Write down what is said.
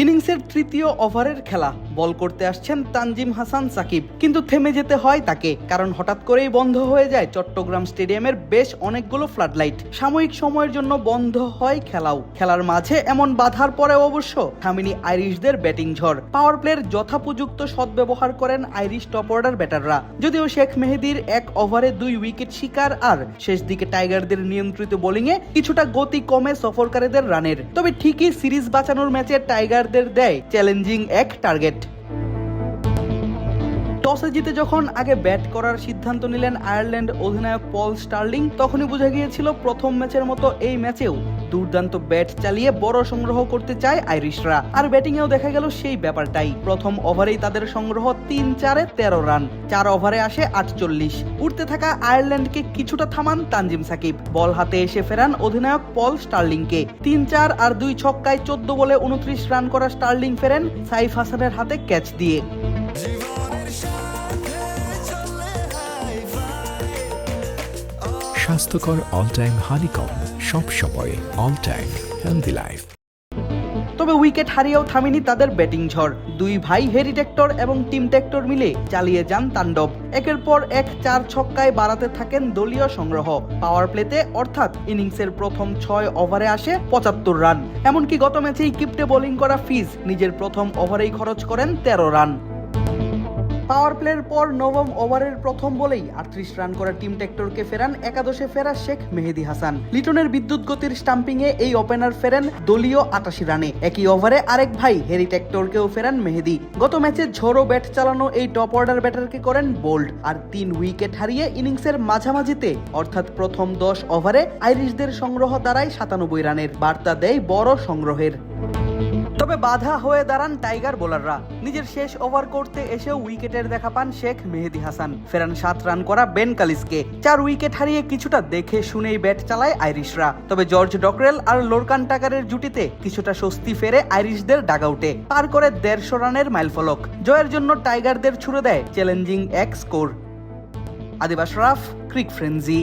ইনিংসের তৃতীয় ওভারের খেলা। বল করতে আসছেন তানজিম হাসান সাকিব। কিন্তু থেমে যেতে হয় তাকে, কারণ হঠাৎ করেই বন্ধ হয়ে যায় চট্টগ্রাম স্টেডিয়ামের বেশ অনেকগুলো ফ্লাডলাইট। সাময়িক সময়ের জন্য বন্ধ হয় খেলাও। খেলার মাঝে এমন বাধার পরে অবশ্য থামিনি আইরিশদের ব্যাটিং ঝড়। পাওয়ার প্লের যথাপযুক্ত সদ্ব্যবহার করেন আইরিশ টপ অর্ডার ব্যাটাররা। যদিও শেখ মেহেদির এক ওভারে দুই উইকেট শিকার আর শেষ দিকে টাইগারদের নিয়ন্ত্রিত বোলিংয়ে কিছুটা গতি কমে সফরকারীদের রানের। তবে ঠিকই সিরিজ বাঁচানোর ম্যাচে টাইগারদের দেয় চ্যালেঞ্জিং এক টার্গেট। টসে জিতে যখন আগে ব্যাট করার সিদ্ধান্ত নিলেন আয়ারল্যান্ড অধিনায়ক পল স্টার্লিং, তখনই বোঝা গিয়েছিল প্রথম ম্যাচের মতো এই ম্যাচেও দুর্দান্ত ব্যাট চালিয়ে বড় সংগ্রহ করতে চায় আইরিশরা। আর ব্যাটিংয়েও দেখা গেল সেই ব্যাপারটাই। প্রথম ওভারেই তাদের সংগ্রহ তিন চারে তেরো রান। চার ওভারে আসে আটচল্লিশ। উঠতে থাকা আয়ারল্যান্ডকে কিছুটা থামান তানজিম সাকিব। বল হাতে এসে ফেরান অধিনায়ক পল স্টার্লিংকে। তিন চার আর দুই ছক্কায় চোদ্দ বলে উনত্রিশ রান করা স্টার্লিং ফেরেন সাইফ হাসানের হাতে ক্যাচ দিয়ে। স্বাস্থ্যকর অল টাইম হানিকম সব সময় অল টাইম হেলদি লাইফ তবে উইকেট হারিয়েও থামেনি তাদের ব্যাটিং ঝড়। দুই ভাই হেরি টেক্টর এবং টিম টেক্টর মিলে চালিয়ে যান তাণ্ডব। একের পর এক চার ছক্কায় বাড়াতে থাকেন দলীয় সংগ্রহ। পাওয়ার প্লেতে অর্থাৎ ইনিংসের প্রথম ছয় ওভারে আসে পঁচাত্তর রান এমনকি গত ম্যাচেই কিপ্টে বোলিং করা ফিজ নিজের প্রথম ওভারেই খরচ করেন তেরো রান পাওয়ার প্লের পর নবম ওভারের প্রথম বলেই আটত্রিশ রান করা টিম টেক্টরকে ফেরান একাদশে ফেরা শেখ মেহেদি হাসান। লিটনের বিদ্যুৎ গতির স্টাম্পিং এ এই ওপেনার ফেরেন দলীয় আটাশি রানে। একই ওভারে আরেক ভাই হেরি টেক্টরকেও ফেরান মেহেদি। গত ম্যাচে ঝোড়ো ব্যাট চালানো এই টপ অর্ডার ব্যাটারকে করেন বোল্ড আর তিন উইকেট হারিয়ে ইনিংসের মাঝামাঝিতে, অর্থাৎ প্রথম দশ ওভারে আইরিশদের সংগ্রহ দাঁড়ায় সাতানব্বই রানের বার্তা দেয় বড় সংগ্রহের। তবে বাধা হয়ে দাঁড়ান টাইগার বোলাররা। নিজের শেষ ওভার করতে এসেও উইকেটের দেখা পান শেখ মেহেদি হাসান। ফেরান সাত রান করা বেন কালিসকে। চার উইকেট হারিয়ে কিছুটা দেখে শুনেই ব্যাট চালায় আইরিশরা। তবে জর্জ ডকরেল আর লোরকান টাকারের জুটিতে কিছুটা স্বস্তি ফেরে আইরিশদের ডাগআউটে। পার করে দেড়শো রানের মাইলফলক। জয়ের জন্য টাইগারদের ছুড়ে দেয় চ্যালেঞ্জিং এক স্কোর। আদিবাস রাফ, ক্রিক ফ্রেন্জি